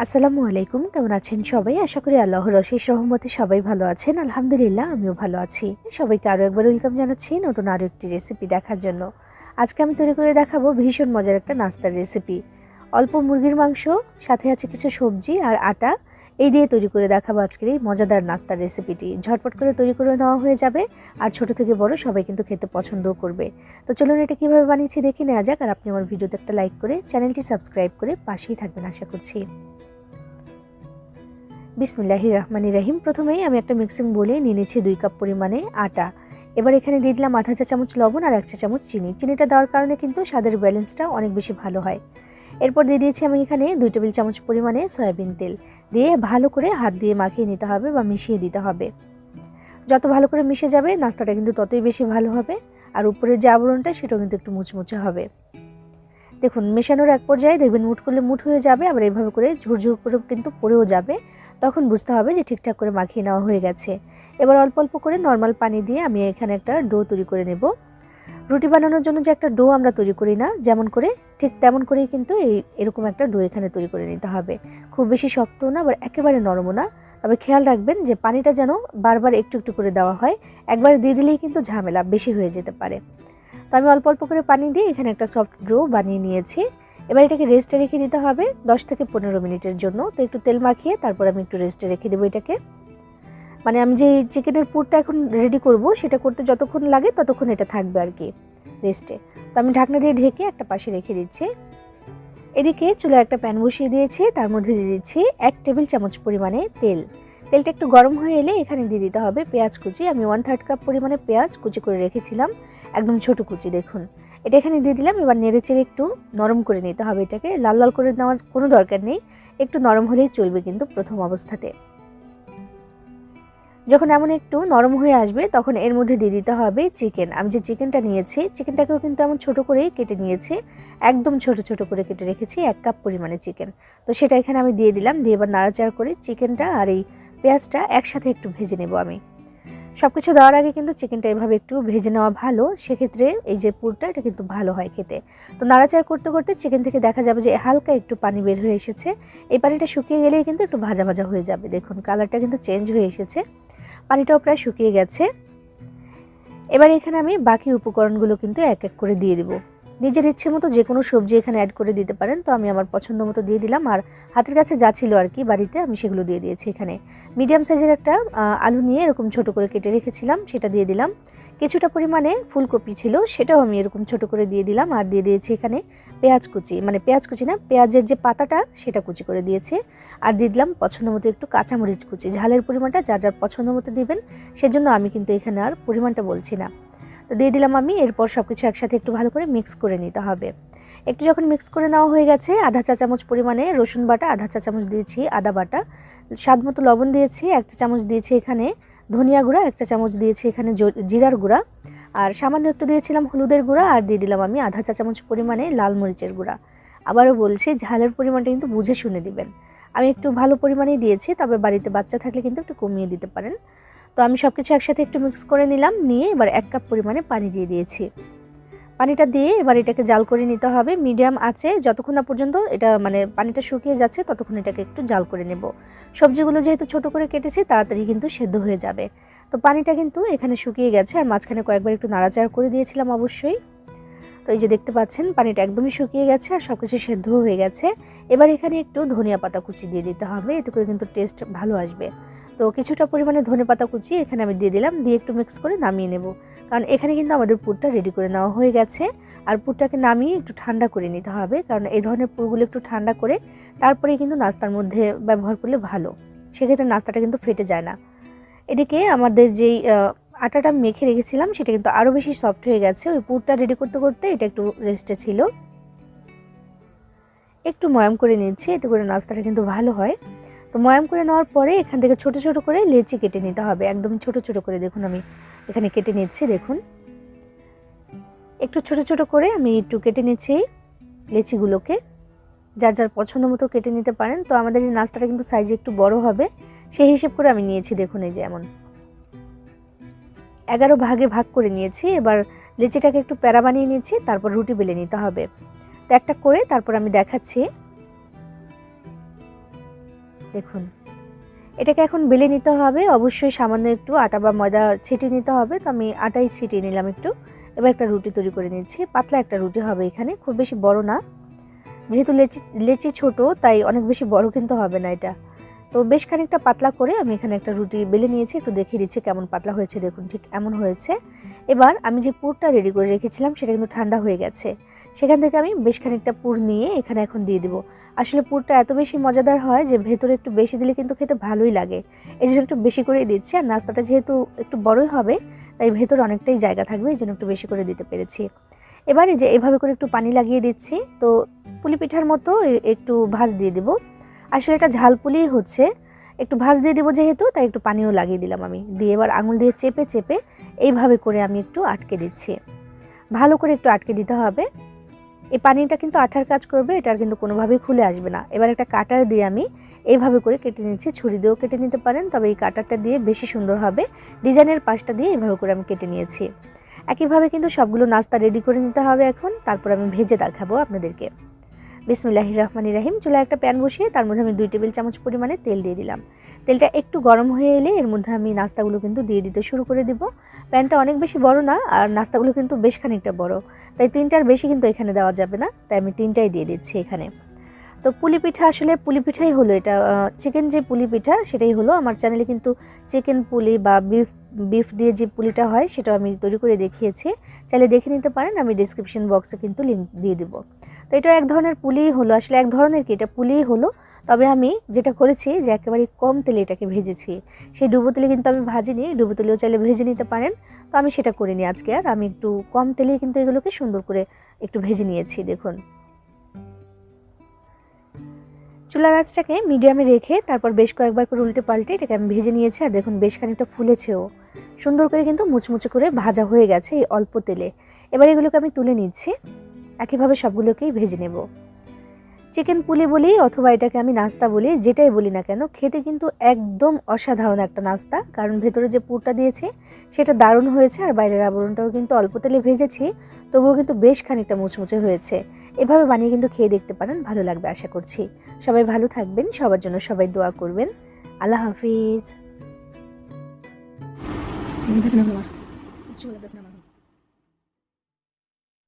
আসসালামু আলাইকুম, কেমন আছেন সবাই? আশা করি আল্লাহ অশেষ রহমতে সবাই ভালো আছেন। আলহামদুলিল্লাহ, আমিও ভালো আছি। সবাইকে আরও একবার ওয়েলকাম জানাচ্ছি নতুন আরও একটি রেসিপি দেখার জন্য। আজকে আমি তৈরি করে দেখাবো ভীষণ মজার একটা নাস্তার রেসিপি অল্প মুরগির মাংস, সাথে আছে কিছু সবজি আর আটা। এই দিয়ে তৈরি করে দেখাবো আজকের এই মজাদার নাস্তার রেসিপিটি ঝটপট করে তৈরি করে নেওয়া হয়ে যাবে আর ছোট থেকে বড় সবাই কিন্তু খেতে পছন্দও করবে। তো চলুন এটা কীভাবে বানিয়েছি দেখে নেওয়া যাক। আর আপনি আমার ভিডিওতে একটা লাইক করে চ্যানেলটি সাবস্ক্রাইব করে পাশেই থাকবেন, আশা করছি। বিসমিল্লাহি রহমানি রহিম। প্রথমেই আমি একটা মিক্সিং বলে নিয়ে নিচ্ছি দুই কাপ পরিমাণে আটা। এবার এখানে দিয়ে দিলাম আধা চা চামচ লবণ আর এক চা চামচ চিনি। চিনিটা দেওয়ার কারণে কিন্তু স্বাদের ব্যালেন্সটা অনেক বেশি ভালো হয়। এরপর দিয়ে দিয়েছি আমি এখানে দুই টেবিল চামচ পরিমাণে সয়াবিন তেল। দিয়ে ভালো করে হাত দিয়ে মাখিয়ে নিতে হবে বা মিশিয়ে দিতে হবে। যত ভালো করে মিশে যাবে, নাস্তাটা কিন্তু ততই বেশি ভালো হবে। আর উপরের যে আবরণটা, সেটাও কিন্তু একটু মুচমুচে হবে। দেখুন, মেশানোর এক পর্যায়ে দেখবেন মুঠ করলে মুঠ হয়ে যাবে, আবার এইভাবে করে ঝুরঝুর করে কিন্তু পড়েও যাবে। তখন বুঝতে হবে যে ঠিকঠাক করে মাখিয়ে নেওয়া হয়ে গেছে। এবার অল্প অল্প করে নর্মাল পানি দিয়ে আমি এখানে একটা ডো তৈরি করে নেব। রুটি বানানোর জন্য যে একটা ডো আমরা তৈরি করি না, যেমন করে ঠিক তেমন করেই কিন্তু এই এরকম একটা ডো এখানে তৈরি করে নিতে হবে। খুব বেশি শক্তও না, আবার একেবারে নরমও না। তবে খেয়াল রাখবেন যে পানিটা যেন বারবার একটু একটু করে দেওয়া হয়, একবার দিয়ে দিলেই কিন্তু ঝামেলা বেশি হয়ে যেতে পারে। তো আমি অল্প অল্প করে পানি দিয়ে এখানে একটা সফট ডো বানিয়ে নিয়েছি। এবার এটাকে রেস্টে রেখে দিতে হবে দশ থেকে পনেরো মিনিটের জন্য। তো একটু তেল মাখিয়ে তারপর আমি একটু রেস্টে রেখে দেবো এটাকে। মানে আমি যে চিকেনের পুরটা এখন রেডি করব, সেটা করতে যতক্ষণ লাগে ততক্ষণ এটা থাকবে আর কি রেস্টে তো আমি ঢাকনা দিয়ে ঢেকে একটা পাশে রেখে দিচ্ছি। এদিকে চুলা একটা প্যান বসিয়ে দিয়েছি, তার মধ্যে দিয়ে দিচ্ছি এক টেবিল চামচ পরিমাণে তেল। তেলটা একটু গরম হয়ে এলে এখানে দিয়ে দিতে হবে পেঁয়াজ কুচি। আমি ওয়ান থার্ড কাপ পরিমাণে পেঁয়াজ কুচি করে রেখেছিলাম। একদম ছোট কুচি, দেখুন। এটা এখানে দিয়ে দিলাম। এবার নেড়ে চেড়ে একটু নরম করে নিতে হবে এটাকে। লাল লাল করে নেওয়ার কোনো দরকার নেই। একটু নরম হলেই চলবে কিন্তু প্রথম অবস্থাতে। যখন এমন একটু নরম হয়ে আসবে, তখন এর মধ্যে দিয়ে দিতে হবে চিকেন। আমি যে চিকেনটা নিয়েছি, চিকেনটাকেও কিন্তু এমন ছোট করেই কেটে নিয়েছি। একদম ছোট ছোট করে কেটে রেখেছি, এক কাপ পরিমাণে চিকেন। তো সেটা এখানে আমি দিয়ে দিলাম। দিয়ে এবার নাড়াচাড়া করে চিকেনটা আর এই পেঁয়াজটা একসাথে একটু ভেজে নেব আমি। সব কিছু দেওয়ার আগে কিন্তু চিকেনটা এভাবে একটু ভেজে নেওয়া ভালো, সেক্ষেত্রে এই যে পুরটা, এটা কিন্তু ভালো হয় খেতে। তো নাড়াচাড়া করতে করতে চিকেন থেকে দেখা যাবে যে হালকা একটু পানি বের হয়ে এসেছে। এই পানিটা শুকিয়ে গেলেই কিন্তু একটু ভাজা ভাজা হয়ে যাবে। দেখুন, কালারটা কিন্তু চেঞ্জ হয়ে এসেছে। পানিটাও প্রায় শুকিয়ে গেছে। এবার এখানে আমি বাকি উপকরণগুলো কিন্তু এক এক করে দিয়ে দেবো। নিজের ইচ্ছে মতো যে কোনো সবজি এখানে অ্যাড করে দিতে পারেন। তো আমি আমার পছন্দ মতো দিয়ে দিলাম। আর হাতের কাছে যা ছিল আর কি বাড়িতে আমি সেগুলো দিয়ে দিয়েছি এখানে। মিডিয়াম সাইজের একটা আলু নিয়ে এরকম ছোট করে কেটে রেখেছিলাম, সেটা দিয়ে দিলাম। কিছুটা পরিমাণে ফুলকপি ছিল, সেটাও আমি এরকম ছোট করে দিয়ে দিলাম। আর দিয়ে দিয়েছি এখানে পেঁয়াজ কুচি মানে পেঁয়াজ কুচি না, পেঁয়াজের যে পাতাটা, সেটা কুচি করে দিয়েছে। আর দিয়ে দিলাম পছন্দ মতো একটু কাঁচামরিচ কুচি। ঝালের পরিমাণটা যার যার পছন্দ মতো দিবেন, সেজন্য আমি কিন্তু এখানে আর পরিমাণটা বলছি না। তো দিয়ে দিলাম আমি, এরপর সব কিছু একসাথে একটু ভালো করে মিক্স করে নিতে হবে। একটু যখন মিক্স করে নেওয়া হয়ে গেছে, আধা চা চামচ পরিমাণে রসুন বাটা, আধা চা চামচ দিয়েছি আদা বাটা। স্বাদ মতো লবণ দিয়েছি, এক চা চামচ দিয়েছি এখানে ধনিয়া গুঁড়া, এক চা চামচ দিয়েছি এখানে জিরার গুঁড়া। আর সামান্য একটু দিয়েছিলাম হলুদের গুঁড়া, আর দিয়ে দিলাম আমি আধা চা চামচ পরিমাণে লাল মরিচের গুঁড়া। আবারও বলছি, ঝালের পরিমাণটা কিন্তু বুঝে শুনে দিবেন। আমি একটু ভালো পরিমাণেই দিয়েছি, তবে বাড়িতে বাচ্চা থাকলে কিন্তু একটু কমিয়ে দিতে পারেন। তো আমি সব কিছু একসাথে একটু মিক্স করে নিলাম, নিয়ে এবার এক কাপ পরিমাণে পানি দিয়ে দিয়েছি। পানিটা দিয়ে এবার এটাকে জাল করে নিতে হবে মিডিয়াম আছে, যতক্ষণ না পর্যন্ত এটা মানে পানিটা শুকিয়ে যাচ্ছে ততক্ষণ এটাকে একটু জাল করে নেব। সবজিগুলো যেহেতু ছোট করে কেটেছি, তাড়াতাড়ি কিন্তু সেদ্ধ হয়ে যাবে। তো পানিটা কিন্তু এখানে শুকিয়ে গেছে, আর মাঝখানে কয়েকবার একটু নাড়াচাড়া করে দিয়েছিলাম অবশ্যই। তো এই যে দেখতে পাচ্ছেন, পানিটা একদমই শুকিয়ে গেছে, আর সব কিছু সেদ্ধ হয়ে গেছে। এবার এখানে একটু ধনিয়া পাতা কুচি দিয়ে দিতে হবে, এতে করে কিন্তু টেস্ট ভালো আসবে। তো কিছুটা পরিমাণে ধনে পাতা কুচি এখানে আমি দিয়ে দিলাম, দিয়ে একটু মিক্স করে নামিয়ে নেব। কারণ এখানে কিন্তু আমাদের পুরটা রেডি করে নেওয়া হয়ে গেছে। আর পুরটাকে নামিয়ে একটু ঠান্ডা করে নিতে হবে, কারণ এই ধরনের পুরগুলো একটু ঠান্ডা করে তারপরে কিন্তু নাস্তার মধ্যে ব্যবহার করলে ভালো। সেক্ষেত্রে নাস্তাটা কিন্তু ফেটে যায় না। এদিকে আমাদের যেই আটাটা মেখে রেখেছিলাম, সেটা কিন্তু আরও বেশি সফট হয়ে গেছে। ওই পুরটা রেডি করতে করতে এটা একটু রেস্টে ছিল। একটু ময়াম করে নিচ্ছি, এতে করে নাস্তাটা কিন্তু ভালো হয়। তো ময়াম করে নেওয়ার পরে এখান থেকে ছোট ছোট করে লেচি কেটে নিতে হবে। একদম ছোট ছোট করে দেখুন আমি এখানে কেটে নিচ্ছি, দেখুন। একটু ছোট ছোট করে আমি একটু কেটে নিচ্ছি লেচিগুলোকে। যার যার পছন্দ মতো কেটে নিতে পারেন। তো আমাদের এই নাস্তাটা কিন্তু সাইজে একটু বড় হবে। সেই হিসেব করে আমি নিয়েছি, দেখুন এই যে এমন। এগারো ভাগে ভাগ করে নিয়েছি। এবার লেচিটাকে একটু প্যারা বানিয়ে নিয়েছি তারপর রুটি বেলে নিতে হবে। তো একটা করে তারপর আমি দেখাচ্ছি। দেখুন। এটাকে এখন বেলে নিতে হবে। অবশ্যই সামান্য একটু আটা বা ময়দা ছিটিয়ে নিতে হবে। তো আমি আটাই ছিটিয়ে নিলাম একটু। এবার একটা রুটি তৈরি করে নিচ্ছি। পাতলা একটা রুটি হবে এখানে। খুব বেশি বড় না। যেহেতু লেচি লেচি ছোট, তাই অনেক বেশি বড় কিন্তু হবে না এটা। তো বেশ খানিকটা পাতলা করে আমি এখানে একটা রুটি বেলে নিয়েছি। একটু দেখিয়ে দিচ্ছি কেমন পাতলা হয়েছে। দেখুন ঠিক এমন হয়েছে। এবার আমি যে পুরটা রেডি করে রেখেছিলাম, সেটা কিন্তু ঠান্ডা হয়ে গেছে। সেখান থেকে আমি বেশ খানিকটা পুর নিয়ে এখানে এখন দিয়ে দিব। আসলে পুরটা এত বেশি মজাদার হয় যে ভেতরে একটু বেশি দিলে কিন্তু খেতে ভালোই লাগে। এই জন্য একটু বেশি করে দিচ্ছি আর নাস্তাটা যেহেতু একটু বড়ই হবে, তাই ভেতরে অনেকটাই জায়গা থাকবে, এই জন্য একটু বেশি করে দিতে পেরেছি। এবারে যে এভাবে করে একটু পানি লাগিয়ে দিচ্ছি, তো পুলি পিঠার মতো একটু ভাজ দিয়ে দিব। আসলে এটা ঝাল পুলি হচ্ছে, একটু ভাজ দিয়ে দেবো যেহেতু, তাই একটু পানিও লাগিয়ে দিলাম আমি। দিয়ে এবার আঙুল দিয়ে চেপে চেপে এইভাবে করে আমি একটু আটকে দিচ্ছি। ভালো করে একটু আটকে দিতে হবে। এই পানিটা কিন্তু আঠার কাজ করবে, এটা কিন্তু কোনোভাবেই খুলে আসবে না। এবার একটা কাটার দিয়ে আমি এইভাবে করে কেটে নিচ্ছি, ছুরি দিয়েও কেটে নিতে পারেন, তবে এই কাটারটা দিয়ে বেশি সুন্দর হবে। ডিজাইনের পাশটা দিয়ে এইভাবে করে আমি কেটে নিয়েছি। একইভাবে কিন্তু সবগুলো নাস্তা রেডি করে নিতে হবে এখন, তারপর আমি ভেজে দেখাবো আপনাদেরকে। বিসমিল্লাহির রহমানি রাহিম, চুলায় একটা প্যান বসিয়ে তার মধ্যে আমি দুই টেবিল চামচ পরিমাণে তেল দিয়ে দিলাম। তেলটা একটু গরম হয়ে এলে এর মধ্যে আমি নাস্তাগুলো কিন্তু দিয়ে দিতে শুরু করে দিব। প্যানটা অনেক বেশি বড় না, আর নাস্তাগুলো কিন্তু বেশ খানিকটা বড়, তাই তিনটার বেশি কিন্তু এখানে দেওয়া যাবে না, তাই আমি তিনটাই দিয়ে দিচ্ছি এখানে। তো পুলি পিঠা আসলে পুলি পিঠাই হলো এটা চিকেন যে পুলি পিঠা সেটাই হলো। আমার চ্যানেলে কিন্তু চিকেন পুলি বা বিফ বিফ দিয়ে যে পুলিটা হয় সেটাও আমি তৈরি করে দেখিয়েছি। চাইলে দেখে নিতে পারেন, আমি ডিসক্রিপশন বক্সে কিন্তু লিঙ্ক দিয়ে দিব। তো এটা এক ধরনের পুলিই হলো, আসলে এক ধরনের কি, এটা পুলিই হলো। তবে আমি যেটা করেছি যে একেবারে কম তেলে এটাকে ভেজেছি। সেই ডুবো তেলে কিন্তু আমি ভাজিনি, ডুবো তেলেও চাইলে ভেজে নিতে পারেন। তো আমি সেটা করিনি আজকে আর, আমি একটু কম তেলেই কিন্তু এগুলোকে সুন্দর করে একটু ভেজে নিয়েছি, দেখুন। চুলার আঁচটাকে মিডিয়ামে রেখে তারপর বেশ কয়েকবার করে উল্টে পাল্টে এটাকে আমি ভেজে নিয়েছি আর দেখুন বেশ খানিকটা ফুলেছেও। সুন্দর করে কিন্তু মুচমুচে করে ভাজা হয়ে গেছে এই অল্প তেলে। এবার এগুলোকে আমি তুলে নিচ্ছি। একইভাবে সবগুলোকেই ভেজে নেব। চিকেন পুলি বলি অথবা এটাকে আমি নাস্তা বলি যেটাই বলি না কেন, খেতে কিন্তু একদম অসাধারণ একটা নাস্তা। কারণ ভেতরে যে পুরটা দিয়েছে, সেটা দারুণ হয়েছে আর বাইরের আবরণটাও কিন্তু অল্প তেলে ভেজেছি, তবুও কিন্তু বেশ খানিকটা মুচমুচে হয়েছে। এভাবে বানিয়ে কিন্তু খেয়ে দেখতে পারেন, ভালো লাগবে আশা করছি। সবাই ভালো থাকবেন, সবার জন্য সবাই দোয়া করবেন। আল্লাহ হাফিজ।